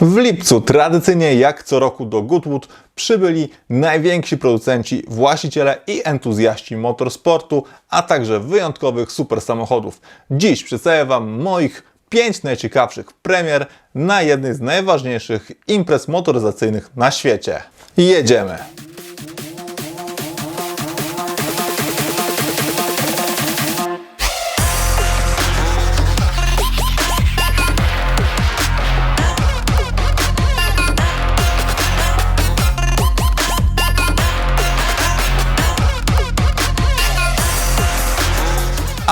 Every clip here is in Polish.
W lipcu tradycyjnie jak co roku do Goodwood przybyli najwięksi producenci, właściciele i entuzjaści motorsportu, a także wyjątkowych super samochodów. Dziś przedstawię Wam moich 5 najciekawszych premier na jednej z najważniejszych imprez motoryzacyjnych na świecie. Jedziemy!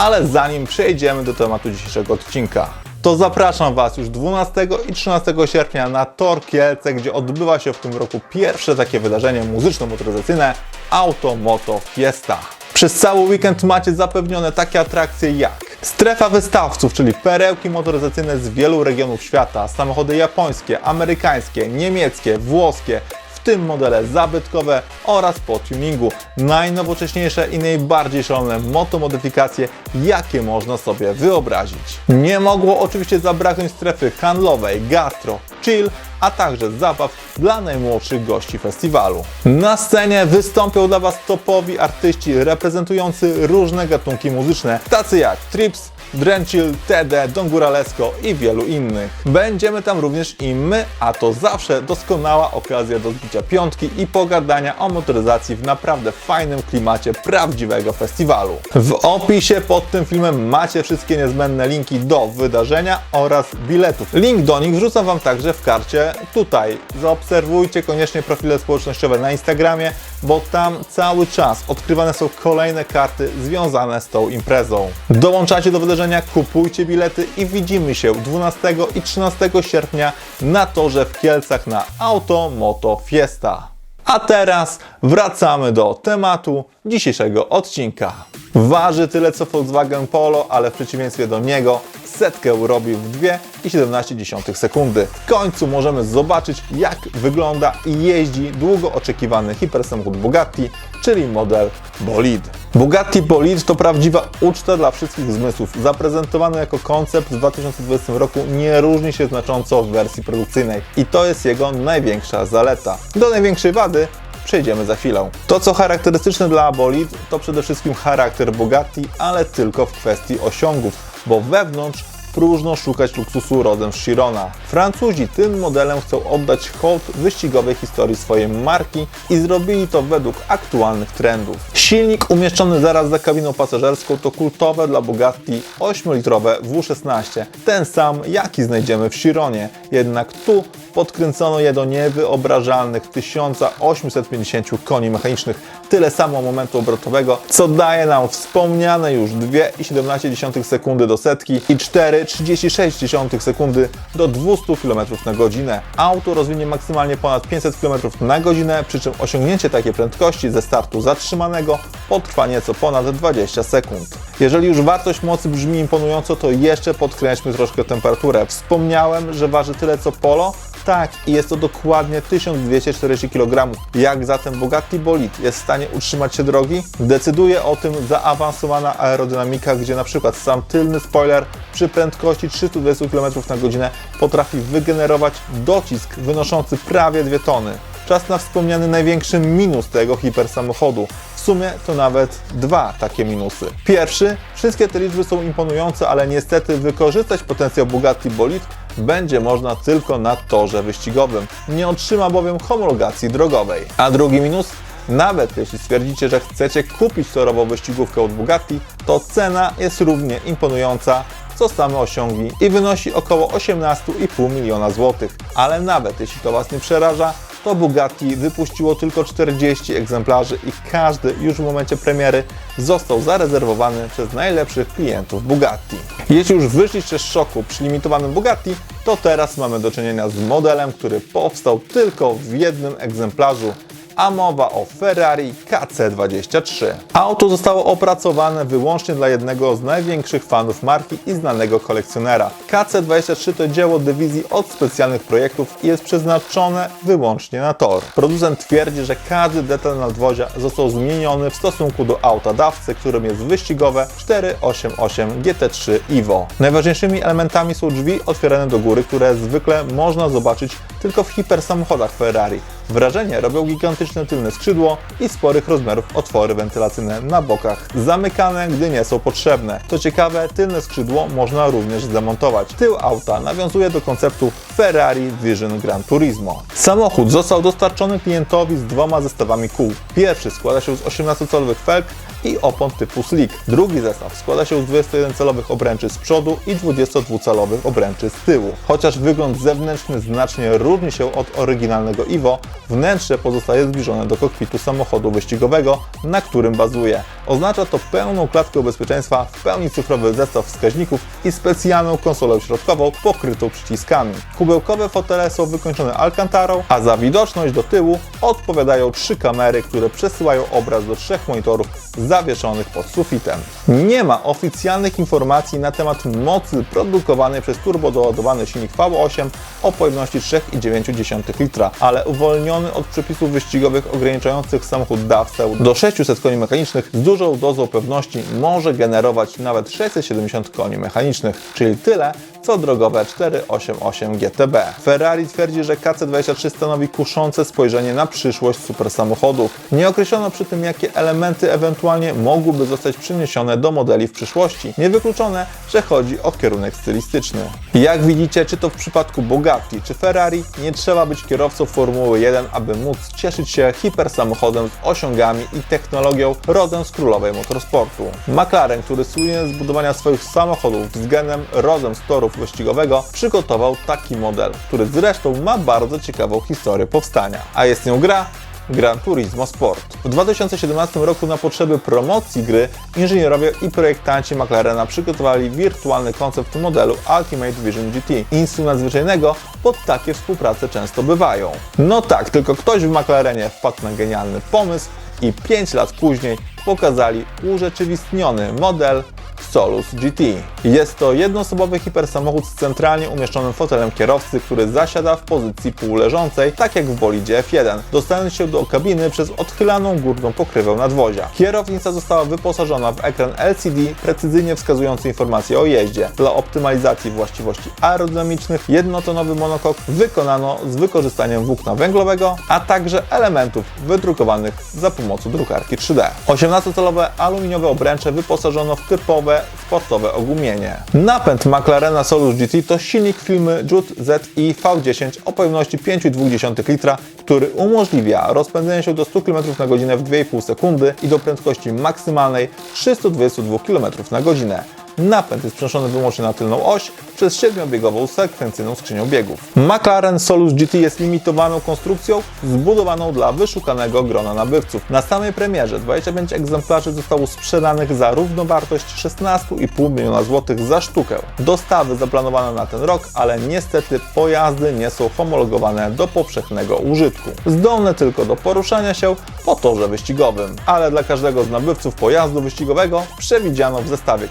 Ale zanim przejdziemy do tematu dzisiejszego odcinka, to zapraszam Was już 12 i 13 sierpnia na Tor Kielce, gdzie odbywa się w tym roku pierwsze takie wydarzenie muzyczno-motoryzacyjne Auto Moto Fiesta. Przez cały weekend macie zapewnione takie atrakcje jak strefa wystawców, czyli perełki motoryzacyjne z wielu regionów świata, samochody japońskie, amerykańskie, niemieckie, włoskie, w tym modele zabytkowe oraz po tuningu. Najnowocześniejsze i najbardziej szalone motomodyfikacje, jakie można sobie wyobrazić. Nie mogło oczywiście zabraknąć strefy handlowej, gastro, chill, a także zabaw dla najmłodszych gości festiwalu. Na scenie wystąpią dla Was topowi artyści reprezentujący różne gatunki muzyczne, tacy jak Trips, Drenchill, Tede, Don Guralesco i wielu innych. Będziemy tam również i my, a to zawsze doskonała okazja do zbicia piątki i pogadania o motoryzacji w naprawdę fajnym klimacie prawdziwego festiwalu. W opisie pod tym filmem macie wszystkie niezbędne linki do wydarzenia oraz biletów. Link do nich wrzucam Wam także w karcie tutaj. Zaobserwujcie koniecznie profile społecznościowe na Instagramie, bo tam cały czas odkrywane są kolejne karty związane z tą imprezą. Dołączacie do wydarzenia, kupujcie bilety i widzimy się 12 i 13 sierpnia na torze w Kielcach na Auto Moto Fiesta. A teraz wracamy do tematu dzisiejszego odcinka. Waży tyle co Volkswagen Polo, ale w przeciwieństwie do niego setkę robi w 2,17 sekundy. W końcu możemy zobaczyć jak wygląda i jeździ długo oczekiwany hipersamochód Bugatti, czyli model Bolide. Bugatti Bolide to prawdziwa uczta dla wszystkich zmysłów. Zaprezentowany jako koncept w 2020 roku nie różni się znacząco w wersji produkcyjnej i to jest jego największa zaleta. Do największej wady przejdziemy za chwilę. To, co charakterystyczne dla Bolid, to przede wszystkim charakter Bugatti, ale tylko w kwestii osiągów, bo wewnątrz próżno szukać luksusu rodem z Chirona. Francuzi tym modelem chcą oddać hołd wyścigowej historii swojej marki i zrobili to według aktualnych trendów. Silnik umieszczony zaraz za kabiną pasażerską to kultowe dla Bugatti 8-litrowe W16, ten sam jaki znajdziemy w Chironie, jednak tu podkręcono je do niewyobrażalnych 1850 koni mechanicznych, tyle samo momentu obrotowego, co daje nam wspomniane już 2,17 sekundy do setki i 4,36 sekundy do 200 km na godzinę. Auto rozwinie maksymalnie ponad 500 km na godzinę, przy czym osiągnięcie takiej prędkości ze startu zatrzymanego potrwa nieco ponad 20 sekund. Jeżeli już wartość mocy brzmi imponująco, to jeszcze podkręćmy troszkę temperaturę. Wspomniałem, że waży tyle co Polo, tak, i jest to dokładnie 1240 kg. Jak zatem Bugatti Bolid jest w stanie utrzymać się drogi? Decyduje o tym zaawansowana aerodynamika, gdzie na przykład sam tylny spoiler przy prędkości 320 km na godzinę potrafi wygenerować docisk wynoszący prawie 2 tony. Czas na wspomniany największy minus tego hipersamochodu. W sumie to nawet dwa takie minusy. Pierwszy, wszystkie te liczby są imponujące, ale niestety wykorzystać potencjał Bugatti Bolid będzie można tylko na torze wyścigowym. Nie otrzyma bowiem homologacji drogowej. A drugi minus? Nawet jeśli stwierdzicie, że chcecie kupić torową wyścigówkę od Bugatti, to cena jest równie imponująca co same osiągi i wynosi około 18,5 miliona złotych. Ale nawet jeśli to Was nie przeraża, to Bugatti wypuściło tylko 40 egzemplarzy i każdy już w momencie premiery został zarezerwowany przez najlepszych klientów Bugatti. Jeśli już wyszliście z szoku przy limitowanym Bugatti, to teraz mamy do czynienia z modelem, który powstał tylko w jednym egzemplarzu a mowa o Ferrari KC23. Auto zostało opracowane wyłącznie dla jednego z największych fanów marki i znanego kolekcjonera. KC23 to dzieło dywizji od specjalnych projektów i jest przeznaczone wyłącznie na tor. Producent twierdzi, że każdy detal nadwozia został zmieniony w stosunku do auta dawcy, którym jest wyścigowe 488 GT3 Evo. Najważniejszymi elementami są drzwi otwierane do góry, które zwykle można zobaczyć tylko w hipersamochodach Ferrari. Wrażenie robią gigantyczne tylne skrzydło i sporych rozmiarów otwory wentylacyjne na bokach, zamykane, gdy nie są potrzebne. To ciekawe, tylne skrzydło można również zdemontować. Tył auta nawiązuje do konceptu Ferrari Vision Gran Turismo. Samochód został dostarczony klientowi z dwoma zestawami kół. Pierwszy składa się z 18-calowych felg i opon typu slick. Drugi zestaw składa się z 21-calowych obręczy z przodu i 22-calowych obręczy z tyłu. Chociaż wygląd zewnętrzny znacznie różni się od oryginalnego Evo, wnętrze pozostaje zbliżone do kokpitu samochodu wyścigowego, na którym bazuje. Oznacza to pełną klatkę bezpieczeństwa, w pełni cyfrowy zestaw wskaźników i specjalną konsolę środkową pokrytą przyciskami. Kubełkowe fotele są wykończone alcantarą, a za widoczność do tyłu odpowiadają trzy kamery, które przesyłają obraz do trzech monitorów zawieszonych pod sufitem. Nie ma oficjalnych informacji na temat mocy produkowanej przez turbodoładowany silnik V8 o pojemności 3,9 litra, ale uwolniony od przepisów wyścigowych ograniczających samochód dawcę do 600 koni mechanicznych z dużą dozą pewności może generować nawet 670 koni mechanicznych, czyli tyle, co drogowe 488 GTB. Ferrari twierdzi, że KC23 stanowi kuszące spojrzenie na przyszłość supersamochodów. Nie określono przy tym, jakie elementy ewentualnie mogłyby zostać przeniesione do modeli w przyszłości. Niewykluczone, że chodzi o kierunek stylistyczny. Jak widzicie, czy to w przypadku Bugatti czy Ferrari, nie trzeba być kierowcą Formuły 1, aby móc cieszyć się hipersamochodem z osiągami i technologią rodem z królowej motorsportu. McLaren, który słynie z budowania swoich samochodów względem rodem z torów wyścigowego, przygotował taki model, który zresztą ma bardzo ciekawą historię powstania. A jest nią gra Gran Turismo Sport. W 2017 roku na potrzeby promocji gry inżynierowie i projektanci McLarena przygotowali wirtualny koncept modelu Ultimate Vision GT. Nic nadzwyczajnego, bo takie współprace często bywają. No tak, tylko ktoś w McLarenie wpadł na genialny pomysł i 5 lat później pokazali urzeczywistniony model Solus GT. Jest to jednoosobowy hipersamochód z centralnie umieszczonym fotelem kierowcy, który zasiada w pozycji półleżącej, tak jak w bolidzie F1, dostając się do kabiny przez odchylaną górną pokrywę nadwozia. Kierownica została wyposażona w ekran LCD precyzyjnie wskazujący informacje o jeździe. Dla optymalizacji właściwości aerodynamicznych jednotonowy monokok wykonano z wykorzystaniem włókna węglowego, a także elementów wydrukowanych za pomocą drukarki 3D. 18-calowe aluminiowe obręcze wyposażono w typowe sportowe ogumienie. Napęd McLarena Solus GT to silnik firmy Jude ZI V10 o pojemności 5,2 litra, który umożliwia rozpędzenie się do 100 km na godzinę w 2,5 sekundy i do prędkości maksymalnej 322 km na godzinę. Napęd jest przenoszony wyłącznie na tylną oś przez siedmiobiegową sekwencyjną skrzynią biegów. McLaren Solus GT jest limitowaną konstrukcją zbudowaną dla wyszukanego grona nabywców. Na samej premierze 25 egzemplarzy zostało sprzedanych za równowartość 16,5 miliona złotych za sztukę. Dostawy zaplanowane na ten rok, ale niestety pojazdy nie są homologowane do powszechnego użytku. Zdolne tylko do poruszania się po torze wyścigowym. Ale dla każdego z nabywców pojazdu wyścigowego przewidziano w zestawie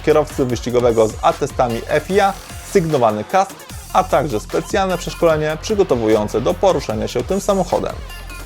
kierowcy wyścigowego z atestami FIA, sygnowany kask, a także specjalne przeszkolenie przygotowujące do poruszania się tym samochodem.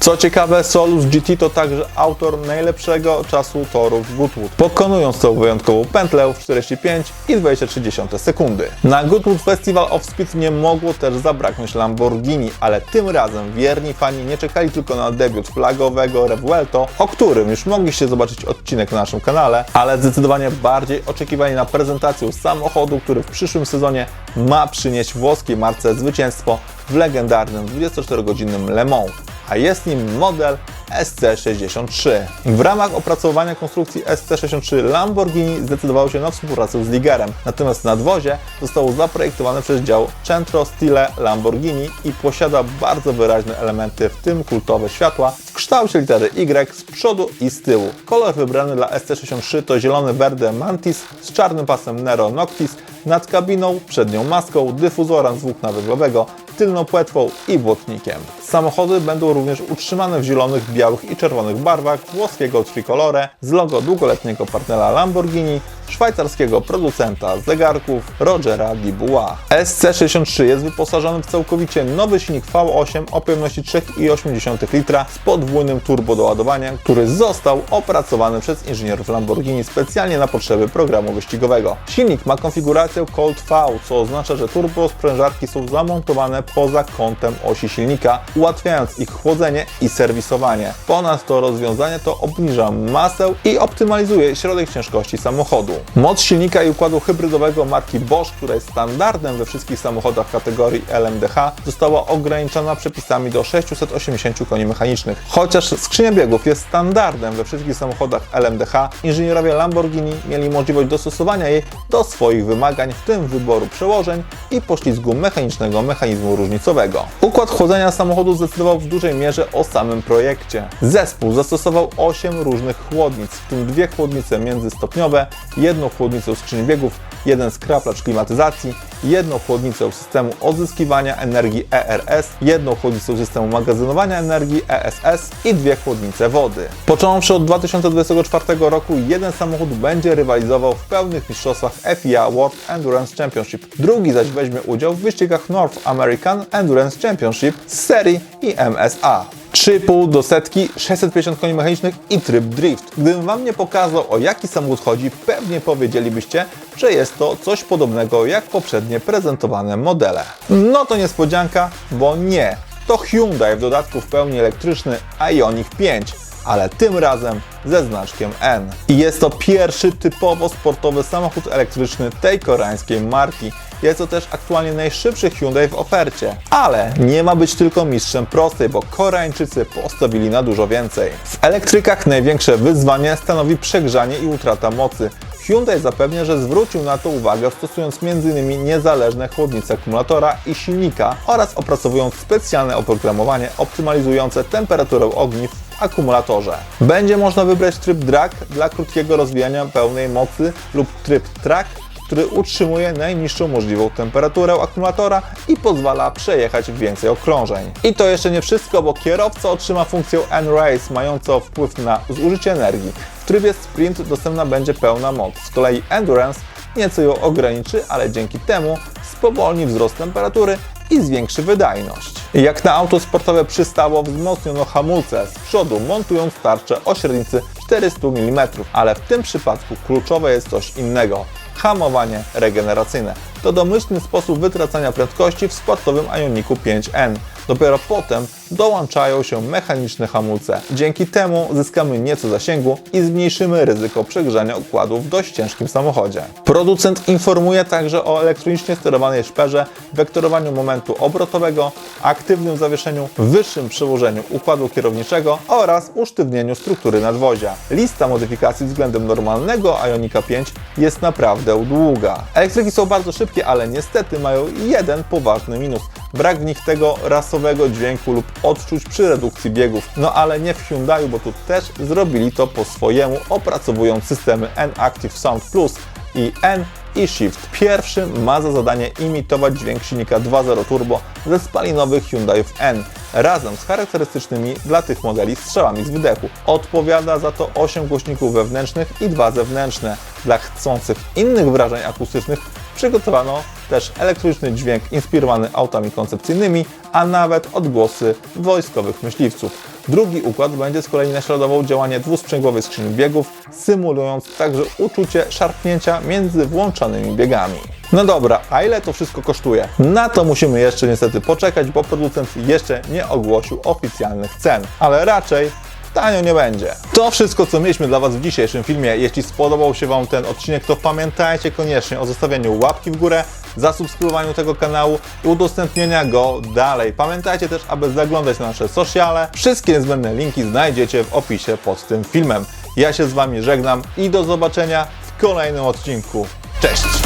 Co ciekawe, Solus GT to także autor najlepszego czasu toru w Goodwood, pokonując tą wyjątkową pętlę w 45,23 sekundy. Na Goodwood Festival of Speed nie mogło też zabraknąć Lamborghini, ale tym razem wierni fani nie czekali tylko na debiut flagowego Revuelto, o którym już mogliście zobaczyć odcinek na naszym kanale, ale zdecydowanie bardziej oczekiwali na prezentację samochodu, który w przyszłym sezonie ma przynieść włoskiej marce zwycięstwo w legendarnym 24-godzinnym Le Mans a jest nim model SC63. W ramach opracowania konstrukcji SC63 Lamborghini zdecydowało się na współpracę z Ligerem, natomiast nadwozie zostało zaprojektowane przez dział Centro Stile Lamborghini i posiada bardzo wyraźne elementy, w tym kultowe światła w kształcie litery Y z przodu i z tyłu. Kolor wybrany dla SC63 to zielony Verde Mantis z czarnym pasem Nero Noctis nad kabiną, przednią maską, dyfuzorem z włókna węglowego, tylną płetwą i błotnikiem. Samochody będą również utrzymane w zielonych, białych i czerwonych barwach włoskiego Tricolore z logo długoletniego partnera Lamborghini, szwajcarskiego producenta zegarków Rogera Di Bois. SC63 jest wyposażony w całkowicie nowy silnik V8 o pojemności 3,8 litra z podwójnym turbodoładowaniem, który został opracowany przez inżynierów Lamborghini specjalnie na potrzeby programu wyścigowego. Silnik ma konfigurację Cold V, co oznacza, że turbosprężarki są zamontowane poza kątem osi silnika, ułatwiając ich chłodzenie i serwisowanie. Ponadto rozwiązanie to obniża masę i optymalizuje środek ciężkości samochodu. Moc silnika i układu hybrydowego marki Bosch, która jest standardem we wszystkich samochodach kategorii LMDH, została ograniczona przepisami do 680 koni mechanicznych. Chociaż skrzynia biegów jest standardem we wszystkich samochodach LMDH, inżynierowie Lamborghini mieli możliwość dostosowania jej do swoich wymagań, w tym wyboru przełożeń i poślizgu mechanicznego mechanizmu różnicowego. Układ chłodzenia samochodu zdecydował w dużej mierze o samym projekcie. Zespół zastosował 8 różnych chłodnic, w tym dwie chłodnice międzystopniowe, jedną chłodnicę skrzyni biegów, jeden skraplacz klimatyzacji, jedną chłodnicę systemu odzyskiwania energii ERS, jedną chłodnicę systemu magazynowania energii ESS i dwie chłodnice wody. Począwszy od 2024 roku jeden samochód będzie rywalizował w pełnych mistrzostwach FIA World Endurance Championship, drugi zaś weźmie udział w wyścigach North American Endurance Championship z serii i MSA. 3,5 do setki, 650 koni mechanicznych i tryb drift. Gdybym Wam nie pokazał o jaki samochód chodzi, pewnie powiedzielibyście, że jest to coś podobnego jak poprzednie prezentowane modele. No to niespodzianka, bo nie. To Hyundai w dodatku w pełni elektryczny Ioniq 5 ale tym razem ze znaczkiem N. I jest to pierwszy typowo sportowy samochód elektryczny tej koreańskiej marki. Jest to też aktualnie najszybszy Hyundai w ofercie. Ale nie ma być tylko mistrzem prostej, bo Koreańczycy postawili na dużo więcej. W elektrykach największe wyzwanie stanowi przegrzanie i utrata mocy. Hyundai zapewnia, że zwrócił na to uwagę stosując m.in. niezależne chłodnice akumulatora i silnika oraz opracowując specjalne oprogramowanie optymalizujące temperaturę ogniw w akumulatorze. Będzie można wybrać tryb drag dla krótkiego rozwijania pełnej mocy lub tryb track, który utrzymuje najniższą możliwą temperaturę akumulatora i pozwala przejechać więcej okrążeń. I to jeszcze nie wszystko, bo kierowca otrzyma funkcję N-Race mającą wpływ na zużycie energii. W trybie sprint dostępna będzie pełna moc. Z kolei Endurance nieco ją ograniczy, ale dzięki temu spowolni wzrost temperatury i zwiększy wydajność. Jak na auto sportowe przystało, wzmocniono hamulce z przodu, montując tarczę o średnicy 400 mm, ale w tym przypadku kluczowe jest coś innego hamowanie regeneracyjne. To domyślny sposób wytracania prędkości w sportowym Ioniku 5N. Dopiero potem dołączają się mechaniczne hamulce. Dzięki temu zyskamy nieco zasięgu i zmniejszymy ryzyko przegrzania układu w dość ciężkim samochodzie. Producent informuje także o elektronicznie sterowanej szperze, wektorowaniu momentu obrotowego, aktywnym zawieszeniu, wyższym przełożeniu układu kierowniczego oraz usztywnieniu struktury nadwozia. Lista modyfikacji względem normalnego Ionika 5 jest naprawdę długa. Elektryki są bardzo szybkie, ale niestety mają jeden poważny minus. Brak w nich tego rasowego dźwięku lub odczuć przy redukcji biegów. No ale nie w Hyundai, bo tu też zrobili to po swojemu, opracowując systemy N-Active Sound Plus i N i Shift. Pierwszy ma za zadanie imitować dźwięk silnika 2.0 turbo ze spalinowych Hyundai'ów N razem z charakterystycznymi dla tych modeli strzałami z wydechu. Odpowiada za to 8 głośników wewnętrznych i 2 zewnętrzne. Dla chcących innych wrażeń akustycznych przygotowano też elektryczny dźwięk inspirowany autami koncepcyjnymi, a nawet odgłosy wojskowych myśliwców. Drugi układ będzie z kolei naśladował działanie dwusprzęgłowej skrzyni biegów, symulując także uczucie szarpnięcia między włączanymi biegami. No dobra, a ile to wszystko kosztuje? Na to musimy jeszcze niestety poczekać, bo producent jeszcze nie ogłosił oficjalnych cen, ale raczej tanio nie będzie. To wszystko, co mieliśmy dla Was w dzisiejszym filmie. Jeśli spodobał się Wam ten odcinek, to pamiętajcie koniecznie o zostawieniu łapki w górę, zasubskrybowaniu tego kanału i udostępnienia go dalej. Pamiętajcie też, aby zaglądać na nasze sociale. Wszystkie niezbędne linki znajdziecie w opisie pod tym filmem. Ja się z Wami żegnam i do zobaczenia w kolejnym odcinku. Cześć!